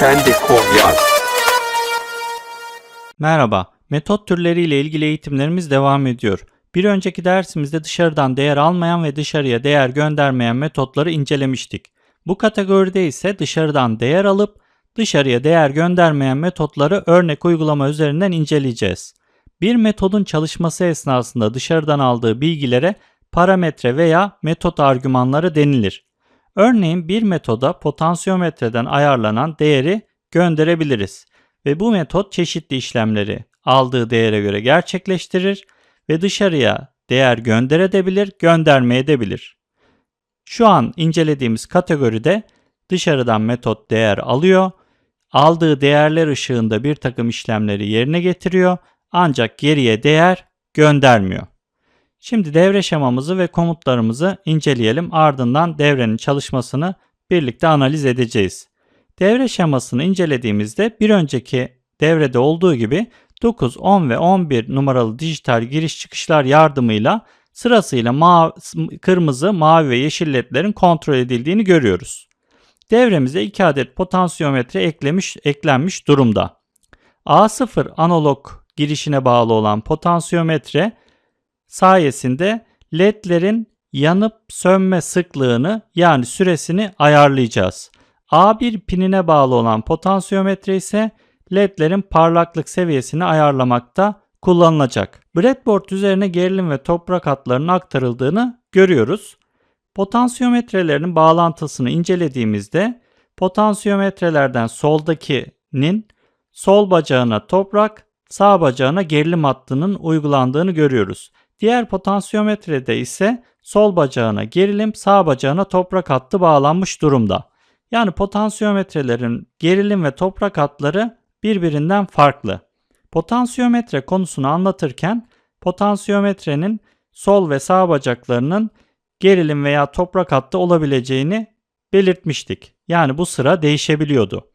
kendi kod yaz. Merhaba, metot türleriyle ilgili eğitimlerimiz devam ediyor. Bir önceki dersimizde dışarıdan değer almayan ve dışarıya değer göndermeyen metotları incelemiştik. Bu kategoride ise dışarıdan değer alıp dışarıya değer göndermeyen metotları örnek uygulama üzerinden inceleyeceğiz. Bir metodun çalışması esnasında dışarıdan aldığı bilgilere parametre veya metot argümanları denilir. Örneğin bir metoda potansiyometreden ayarlanan değeri gönderebiliriz ve bu metot çeşitli işlemleri aldığı değere göre gerçekleştirir ve dışarıya değer gönderebilir, göndermeyebilir. Şu an incelediğimiz kategoride dışarıdan metot değer alıyor, aldığı değerler ışığında bir takım işlemleri yerine getiriyor ancak geriye değer göndermiyor. Şimdi devre şemamızı ve komutlarımızı inceleyelim ardından devrenin çalışmasını birlikte analiz edeceğiz. Devre şemasını incelediğimizde bir önceki devrede olduğu gibi 9, 10 ve 11 numaralı dijital giriş çıkışlar yardımıyla sırasıyla ma- kırmızı, mavi ve yeşil ledlerin kontrol edildiğini görüyoruz. Devremize 2 adet potansiyometre eklemiş, eklenmiş durumda. A0 analog girişine bağlı olan potansiyometre sayesinde ledlerin yanıp sönme sıklığını yani süresini ayarlayacağız. A1 pinine bağlı olan potansiyometre ise ledlerin parlaklık seviyesini ayarlamakta kullanılacak. Breadboard üzerine gerilim ve toprak hatlarının aktarıldığını görüyoruz. Potansiyometrelerin bağlantısını incelediğimizde potansiyometrelerden soldakinin sol bacağına toprak, sağ bacağına gerilim hattının uygulandığını görüyoruz. Diğer potansiyometrede ise sol bacağına gerilim, sağ bacağına toprak hattı bağlanmış durumda. Yani potansiyometrelerin gerilim ve toprak hatları birbirinden farklı. Potansiyometre konusunu anlatırken potansiyometrenin sol ve sağ bacaklarının gerilim veya toprak hattı olabileceğini belirtmiştik. Yani bu sıra değişebiliyordu.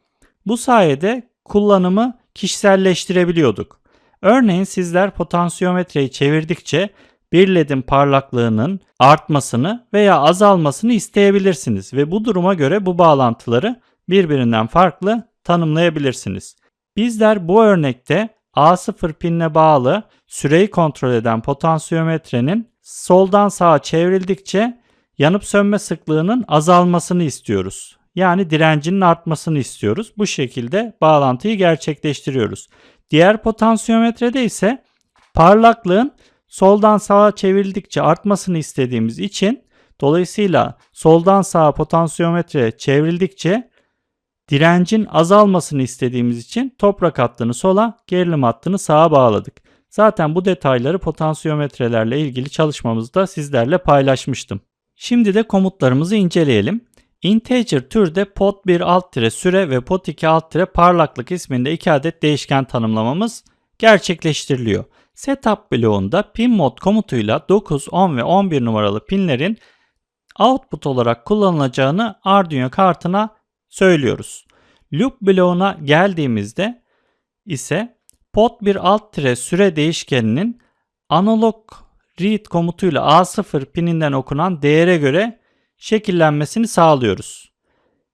Bu sayede kullanımı kişiselleştirebiliyorduk. Örneğin sizler potansiyometreyi çevirdikçe bir ledin parlaklığının artmasını veya azalmasını isteyebilirsiniz ve bu duruma göre bu bağlantıları birbirinden farklı tanımlayabilirsiniz. Bizler bu örnekte A0 pinine bağlı süreyi kontrol eden potansiyometrenin soldan sağa çevrildikçe yanıp sönme sıklığının azalmasını istiyoruz. Yani direncinin artmasını istiyoruz. Bu şekilde bağlantıyı gerçekleştiriyoruz. Diğer potansiyometrede ise parlaklığın soldan sağa çevrildikçe artmasını istediğimiz için dolayısıyla soldan sağa potansiyometre çevrildikçe direncin azalmasını istediğimiz için toprak hattını sola, gerilim hattını sağa bağladık. Zaten bu detayları potansiyometrelerle ilgili çalışmamızda sizlerle paylaşmıştım. Şimdi de komutlarımızı inceleyelim. Integer türde pot 1 alt tire süre ve pot 2 alt tire parlaklık isminde iki adet değişken tanımlamamız gerçekleştiriliyor. Setup bloğunda pin mod komutuyla 9, 10 ve 11 numaralı pinlerin output olarak kullanılacağını Arduino kartına söylüyoruz. Loop bloğuna geldiğimizde ise pot 1 alt tire süre değişkeninin analog read komutuyla A0 pininden okunan değere göre şekillenmesini sağlıyoruz.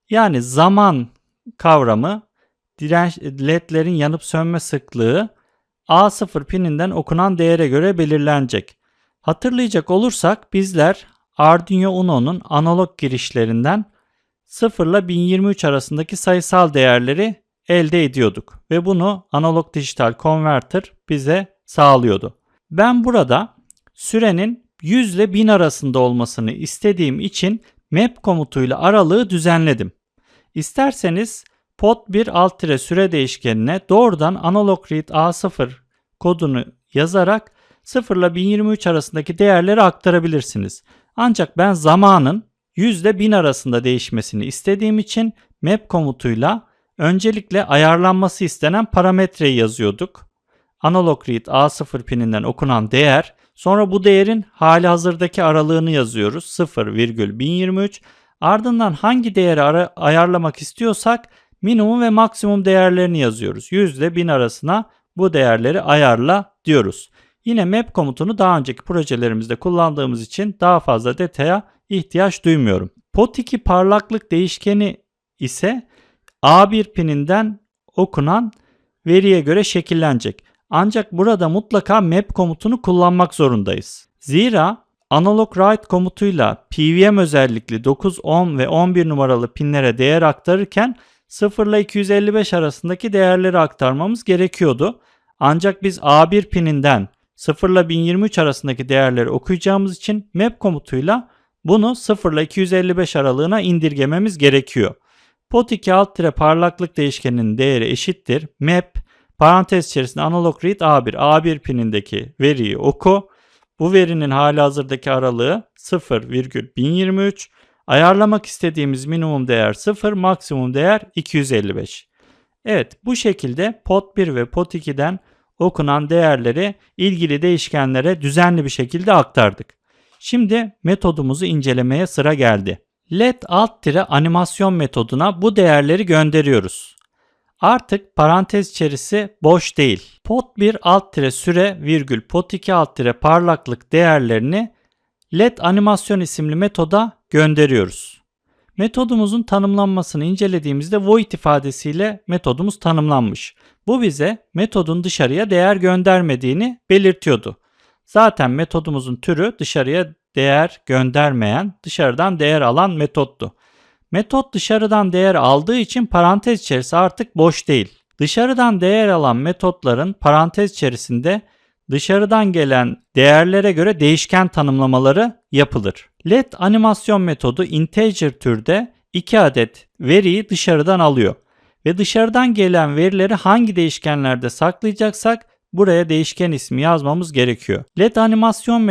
Yani zaman kavramı direnç ledlerin yanıp sönme sıklığı A0 pininden okunan değere göre belirlenecek. Hatırlayacak olursak bizler Arduino Uno'nun analog girişlerinden 0 ile 1023 arasındaki sayısal değerleri elde ediyorduk ve bunu analog dijital konverter bize sağlıyordu. Ben burada sürenin 100 ile 1000 arasında olmasını istediğim için map komutuyla aralığı düzenledim. İsterseniz pot 1 alt tire süre değişkenine doğrudan analog read A0 kodunu yazarak 0 ile 1023 arasındaki değerleri aktarabilirsiniz. Ancak ben zamanın 100 ile 1000 arasında değişmesini istediğim için map komutuyla öncelikle ayarlanması istenen parametreyi yazıyorduk. Analog read A0 pininden okunan değer Sonra bu değerin hali hazırdaki aralığını yazıyoruz. 0,1023. Ardından hangi değeri ara- ayarlamak istiyorsak minimum ve maksimum değerlerini yazıyoruz. 100 ile 1000 arasına bu değerleri ayarla diyoruz. Yine map komutunu daha önceki projelerimizde kullandığımız için daha fazla detaya ihtiyaç duymuyorum. Pot2 parlaklık değişkeni ise A1 pininden okunan veriye göre şekillenecek. Ancak burada mutlaka map komutunu kullanmak zorundayız. Zira analog write komutuyla PWM özellikli 9, 10 ve 11 numaralı pinlere değer aktarırken 0 ile 255 arasındaki değerleri aktarmamız gerekiyordu. Ancak biz A1 pininden 0 ile 1023 arasındaki değerleri okuyacağımız için map komutuyla bunu 0 ile 255 aralığına indirgememiz gerekiyor. Pot 2 alt tire parlaklık değişkeninin değeri eşittir. Map parantez içerisinde analog read A1 A1 pinindeki veriyi oku. Bu verinin hali hazırdaki aralığı 0,1023. Ayarlamak istediğimiz minimum değer 0, maksimum değer 255. Evet bu şekilde pot 1 ve pot 2'den okunan değerleri ilgili değişkenlere düzenli bir şekilde aktardık. Şimdi metodumuzu incelemeye sıra geldi. Let alt tire animasyon metoduna bu değerleri gönderiyoruz. Artık parantez içerisi boş değil. Pot 1 alt tire süre virgül pot 2 alt tire parlaklık değerlerini LED animasyon isimli metoda gönderiyoruz. Metodumuzun tanımlanmasını incelediğimizde void ifadesiyle metodumuz tanımlanmış. Bu bize metodun dışarıya değer göndermediğini belirtiyordu. Zaten metodumuzun türü dışarıya değer göndermeyen, dışarıdan değer alan metottu. Metot dışarıdan değer aldığı için parantez içerisi artık boş değil. Dışarıdan değer alan metotların parantez içerisinde dışarıdan gelen değerlere göre değişken tanımlamaları yapılır. LED animasyon metodu integer türde 2 adet veriyi dışarıdan alıyor ve dışarıdan gelen verileri hangi değişkenlerde saklayacaksak buraya değişken ismi yazmamız gerekiyor. LED animasyon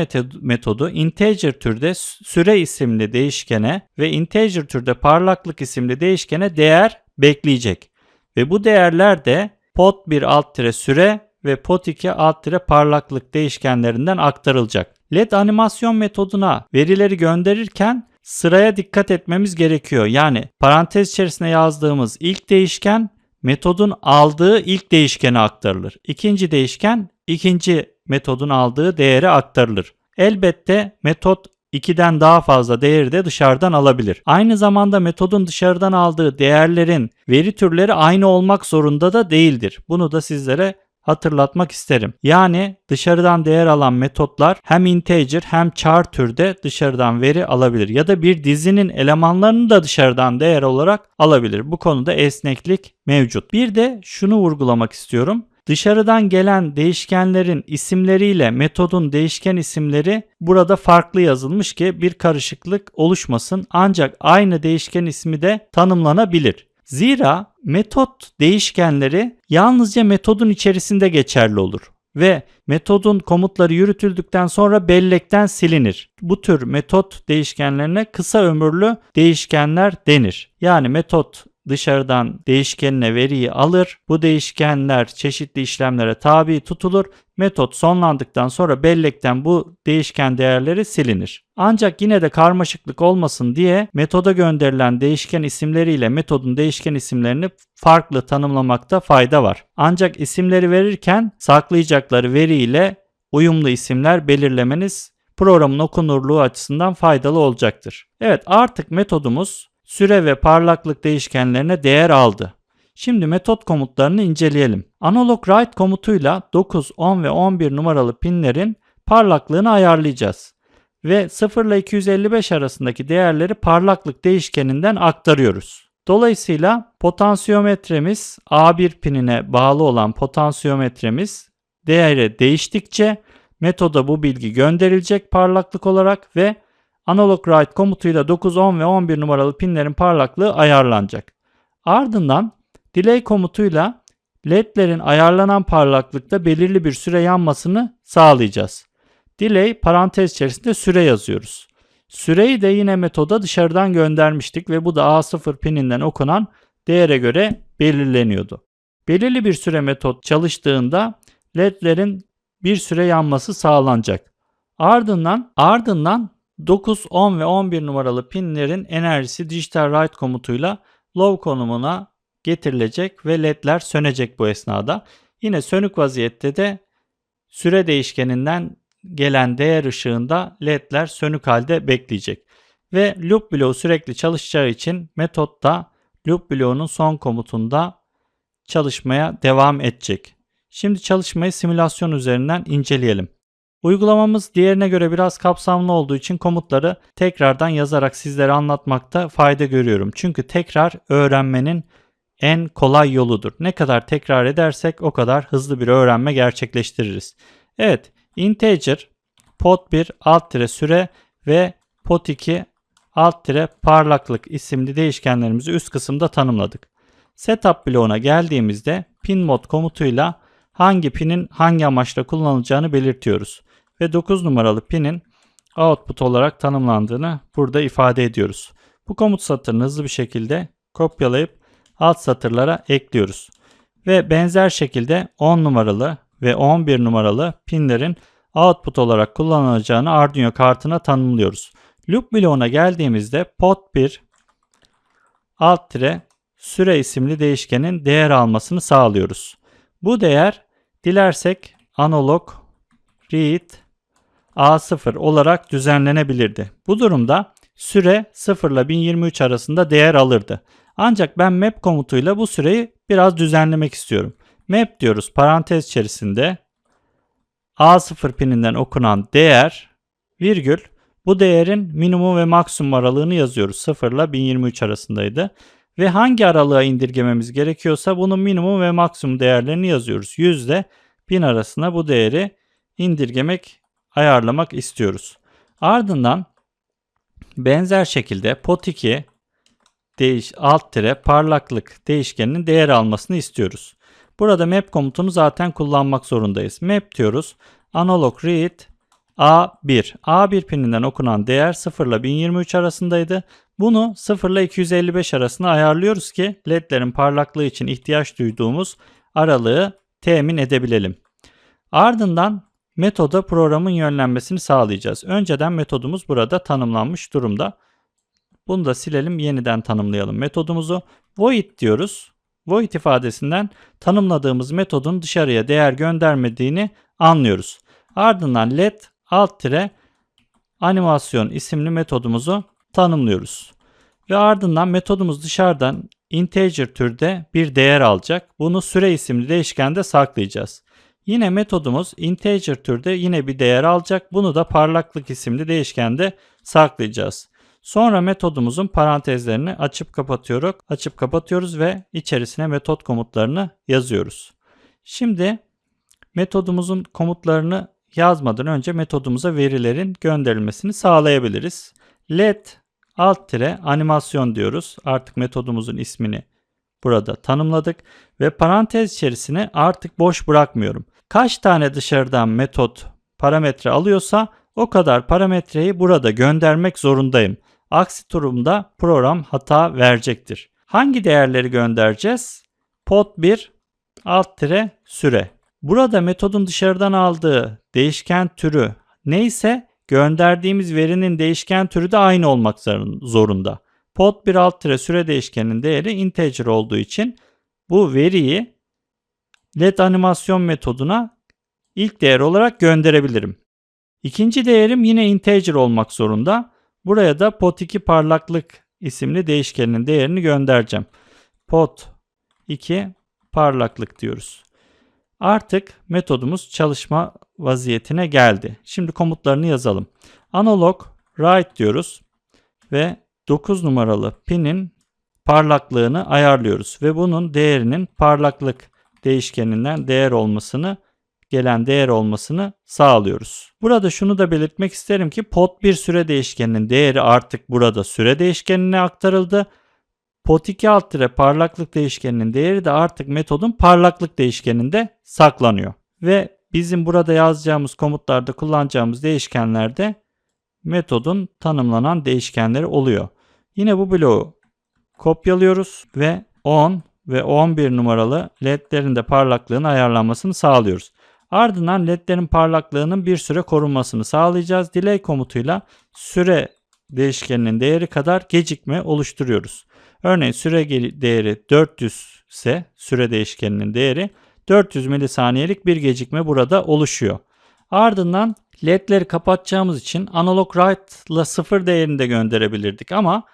metodu integer türde süre isimli değişkene ve integer türde parlaklık isimli değişkene değer bekleyecek. Ve bu değerler de pot 1 alt tire süre ve pot 2 alt tire parlaklık değişkenlerinden aktarılacak. LED animasyon metoduna verileri gönderirken sıraya dikkat etmemiz gerekiyor. Yani parantez içerisine yazdığımız ilk değişken metodun aldığı ilk değişkene aktarılır. İkinci değişken ikinci metodun aldığı değere aktarılır. Elbette metot 2'den daha fazla değeri de dışarıdan alabilir. Aynı zamanda metodun dışarıdan aldığı değerlerin veri türleri aynı olmak zorunda da değildir. Bunu da sizlere hatırlatmak isterim. Yani dışarıdan değer alan metotlar hem integer hem char türde dışarıdan veri alabilir ya da bir dizinin elemanlarını da dışarıdan değer olarak alabilir. Bu konuda esneklik mevcut. Bir de şunu vurgulamak istiyorum. Dışarıdan gelen değişkenlerin isimleriyle metodun değişken isimleri burada farklı yazılmış ki bir karışıklık oluşmasın. Ancak aynı değişken ismi de tanımlanabilir. Zira metot değişkenleri yalnızca metodun içerisinde geçerli olur ve metodun komutları yürütüldükten sonra bellekten silinir. Bu tür metot değişkenlerine kısa ömürlü değişkenler denir. Yani metot dışarıdan değişkenine veriyi alır. Bu değişkenler çeşitli işlemlere tabi tutulur. Metot sonlandıktan sonra bellekten bu değişken değerleri silinir. Ancak yine de karmaşıklık olmasın diye metoda gönderilen değişken isimleriyle metodun değişken isimlerini farklı tanımlamakta fayda var. Ancak isimleri verirken saklayacakları veri ile uyumlu isimler belirlemeniz programın okunurluğu açısından faydalı olacaktır. Evet artık metodumuz süre ve parlaklık değişkenlerine değer aldı. Şimdi metot komutlarını inceleyelim. Analog write komutuyla 9, 10 ve 11 numaralı pinlerin parlaklığını ayarlayacağız. Ve 0 ile 255 arasındaki değerleri parlaklık değişkeninden aktarıyoruz. Dolayısıyla potansiyometremiz A1 pinine bağlı olan potansiyometremiz değeri değiştikçe metoda bu bilgi gönderilecek parlaklık olarak ve analog write komutuyla 9, 10 ve 11 numaralı pinlerin parlaklığı ayarlanacak. Ardından delay komutuyla ledlerin ayarlanan parlaklıkta belirli bir süre yanmasını sağlayacağız. Delay parantez içerisinde süre yazıyoruz. Süreyi de yine metoda dışarıdan göndermiştik ve bu da A0 pininden okunan değere göre belirleniyordu. Belirli bir süre metot çalıştığında ledlerin bir süre yanması sağlanacak. Ardından ardından 9, 10 ve 11 numaralı pinlerin enerjisi digital write komutuyla low konumuna getirilecek ve ledler sönecek bu esnada. Yine sönük vaziyette de süre değişkeninden gelen değer ışığında ledler sönük halde bekleyecek. Ve loop bloğu sürekli çalışacağı için metotta loop bloğunun son komutunda çalışmaya devam edecek. Şimdi çalışmayı simülasyon üzerinden inceleyelim. Uygulamamız diğerine göre biraz kapsamlı olduğu için komutları tekrardan yazarak sizlere anlatmakta fayda görüyorum. Çünkü tekrar öğrenmenin en kolay yoludur. Ne kadar tekrar edersek o kadar hızlı bir öğrenme gerçekleştiririz. Evet, integer pot 1 alt tire süre ve pot 2 alt tire parlaklık isimli değişkenlerimizi üst kısımda tanımladık. Setup bloğuna geldiğimizde pin mod komutuyla hangi pinin hangi amaçla kullanılacağını belirtiyoruz ve 9 numaralı pinin output olarak tanımlandığını burada ifade ediyoruz. Bu komut satırını hızlı bir şekilde kopyalayıp alt satırlara ekliyoruz. Ve benzer şekilde 10 numaralı ve 11 numaralı pinlerin output olarak kullanılacağını Arduino kartına tanımlıyoruz. Loop bloğuna geldiğimizde pot 1 alt tire süre isimli değişkenin değer almasını sağlıyoruz. Bu değer dilersek analog read A0 olarak düzenlenebilirdi. Bu durumda süre 0 ile 1023 arasında değer alırdı. Ancak ben map komutuyla bu süreyi biraz düzenlemek istiyorum. Map diyoruz parantez içerisinde A0 pininden okunan değer virgül bu değerin minimum ve maksimum aralığını yazıyoruz. 0 ile 1023 arasındaydı. Ve hangi aralığa indirgememiz gerekiyorsa bunun minimum ve maksimum değerlerini yazıyoruz. 100 ile 1000 arasında bu değeri indirgemek, ayarlamak istiyoruz. Ardından benzer şekilde pot 2 değiş alt tire parlaklık değişkeninin değer almasını istiyoruz. Burada map komutunu zaten kullanmak zorundayız. Map diyoruz. Analog read A1. A1 pininden okunan değer 0 ile 1023 arasındaydı. Bunu 0 ile 255 arasında ayarlıyoruz ki ledlerin parlaklığı için ihtiyaç duyduğumuz aralığı temin edebilelim. Ardından metoda programın yönlenmesini sağlayacağız. Önceden metodumuz burada tanımlanmış durumda. Bunu da silelim, yeniden tanımlayalım metodumuzu. Void diyoruz. Void ifadesinden tanımladığımız metodun dışarıya değer göndermediğini anlıyoruz. Ardından let alt tire animasyon isimli metodumuzu tanımlıyoruz. Ve ardından metodumuz dışarıdan integer türde bir değer alacak. Bunu süre isimli değişkende saklayacağız. Yine metodumuz integer türde yine bir değer alacak. Bunu da parlaklık isimli değişkende saklayacağız. Sonra metodumuzun parantezlerini açıp kapatıyoruz. Açıp kapatıyoruz ve içerisine metot komutlarını yazıyoruz. Şimdi metodumuzun komutlarını yazmadan önce metodumuza verilerin gönderilmesini sağlayabiliriz. Let alt tire animasyon diyoruz. Artık metodumuzun ismini burada tanımladık ve parantez içerisine artık boş bırakmıyorum. Kaç tane dışarıdan metot parametre alıyorsa o kadar parametreyi burada göndermek zorundayım. Aksi durumda program hata verecektir. Hangi değerleri göndereceğiz? Pot 1 alt tire süre. Burada metodun dışarıdan aldığı değişken türü neyse gönderdiğimiz verinin değişken türü de aynı olmak zorunda. Pot 1 alt tire süre değişkeninin değeri integer olduğu için bu veriyi led animasyon metoduna ilk değer olarak gönderebilirim. İkinci değerim yine integer olmak zorunda. Buraya da pot 2 parlaklık isimli değişkenin değerini göndereceğim. Pot 2 parlaklık diyoruz. Artık metodumuz çalışma vaziyetine geldi. Şimdi komutlarını yazalım. Analog write diyoruz ve 9 numaralı pinin parlaklığını ayarlıyoruz ve bunun değerinin parlaklık değişkeninden değer olmasını gelen değer olmasını sağlıyoruz. Burada şunu da belirtmek isterim ki pot 1 süre değişkeninin değeri artık burada süre değişkenine aktarıldı. Pot 2 alt tire parlaklık değişkeninin değeri de artık metodun parlaklık değişkeninde saklanıyor. Ve bizim burada yazacağımız komutlarda kullanacağımız değişkenlerde metodun tanımlanan değişkenleri oluyor. Yine bu bloğu kopyalıyoruz ve 10 ve 11 numaralı ledlerin de parlaklığını ayarlanmasını sağlıyoruz. Ardından ledlerin parlaklığının bir süre korunmasını sağlayacağız. Delay komutuyla süre değişkeninin değeri kadar gecikme oluşturuyoruz. Örneğin süre değeri 400 ise süre değişkeninin değeri 400 milisaniyelik bir gecikme burada oluşuyor. Ardından ledleri kapatacağımız için analog write ile sıfır değerini de gönderebilirdik ama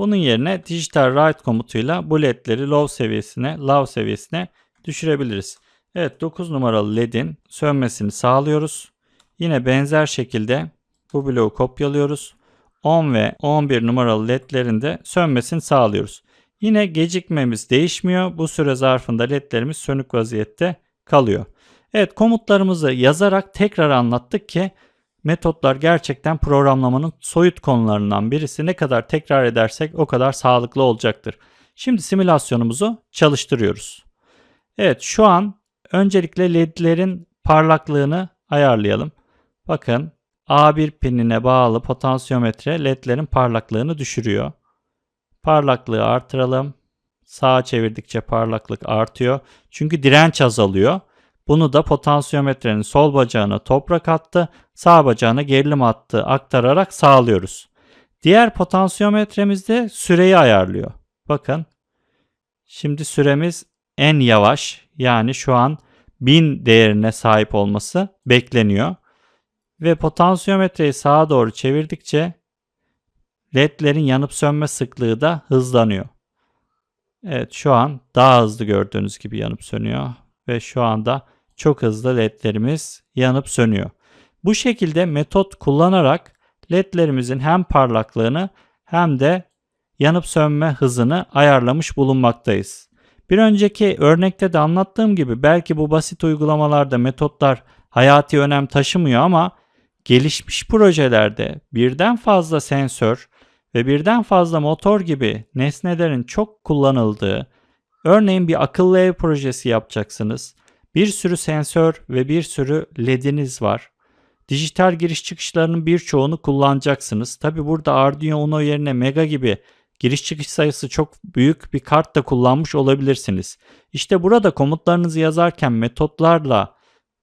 Bunun yerine digital write komutuyla bu ledleri low seviyesine, low seviyesine düşürebiliriz. Evet 9 numaralı ledin sönmesini sağlıyoruz. Yine benzer şekilde bu bloğu kopyalıyoruz. 10 ve 11 numaralı ledlerin de sönmesini sağlıyoruz. Yine gecikmemiz değişmiyor. Bu süre zarfında ledlerimiz sönük vaziyette kalıyor. Evet komutlarımızı yazarak tekrar anlattık ki metotlar gerçekten programlamanın soyut konularından birisi. Ne kadar tekrar edersek o kadar sağlıklı olacaktır. Şimdi simülasyonumuzu çalıştırıyoruz. Evet şu an öncelikle ledlerin parlaklığını ayarlayalım. Bakın A1 pinine bağlı potansiyometre ledlerin parlaklığını düşürüyor. Parlaklığı artıralım. Sağa çevirdikçe parlaklık artıyor. Çünkü direnç azalıyor. Bunu da potansiyometrenin sol bacağına toprak attı, sağ bacağına gerilim attı aktararak sağlıyoruz. Diğer potansiyometremiz de süreyi ayarlıyor. Bakın. Şimdi süremiz en yavaş yani şu an 1000 değerine sahip olması bekleniyor. Ve potansiyometreyi sağa doğru çevirdikçe ledlerin yanıp sönme sıklığı da hızlanıyor. Evet şu an daha hızlı gördüğünüz gibi yanıp sönüyor ve şu anda çok hızlı ledlerimiz yanıp sönüyor. Bu şekilde metot kullanarak ledlerimizin hem parlaklığını hem de yanıp sönme hızını ayarlamış bulunmaktayız. Bir önceki örnekte de anlattığım gibi belki bu basit uygulamalarda metotlar hayati önem taşımıyor ama gelişmiş projelerde birden fazla sensör ve birden fazla motor gibi nesnelerin çok kullanıldığı, örneğin bir akıllı ev projesi yapacaksınız. Bir sürü sensör ve bir sürü lediniz var. Dijital giriş çıkışlarının birçoğunu kullanacaksınız. Tabi burada Arduino Uno yerine Mega gibi giriş çıkış sayısı çok büyük bir kart da kullanmış olabilirsiniz. İşte burada komutlarınızı yazarken metotlarla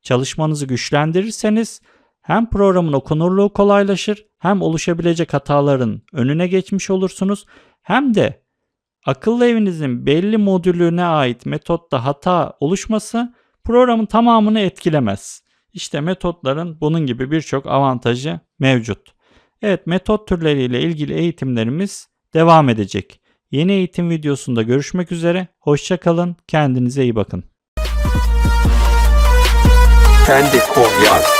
çalışmanızı güçlendirirseniz hem programın okunurluğu kolaylaşır hem oluşabilecek hataların önüne geçmiş olursunuz hem de akıllı evinizin belli modülüne ait metotta hata oluşması programın tamamını etkilemez. İşte metotların bunun gibi birçok avantajı mevcut. Evet metot türleriyle ilgili eğitimlerimiz devam edecek. Yeni eğitim videosunda görüşmek üzere. Hoşçakalın. Kendinize iyi bakın. Kendi kod yaz.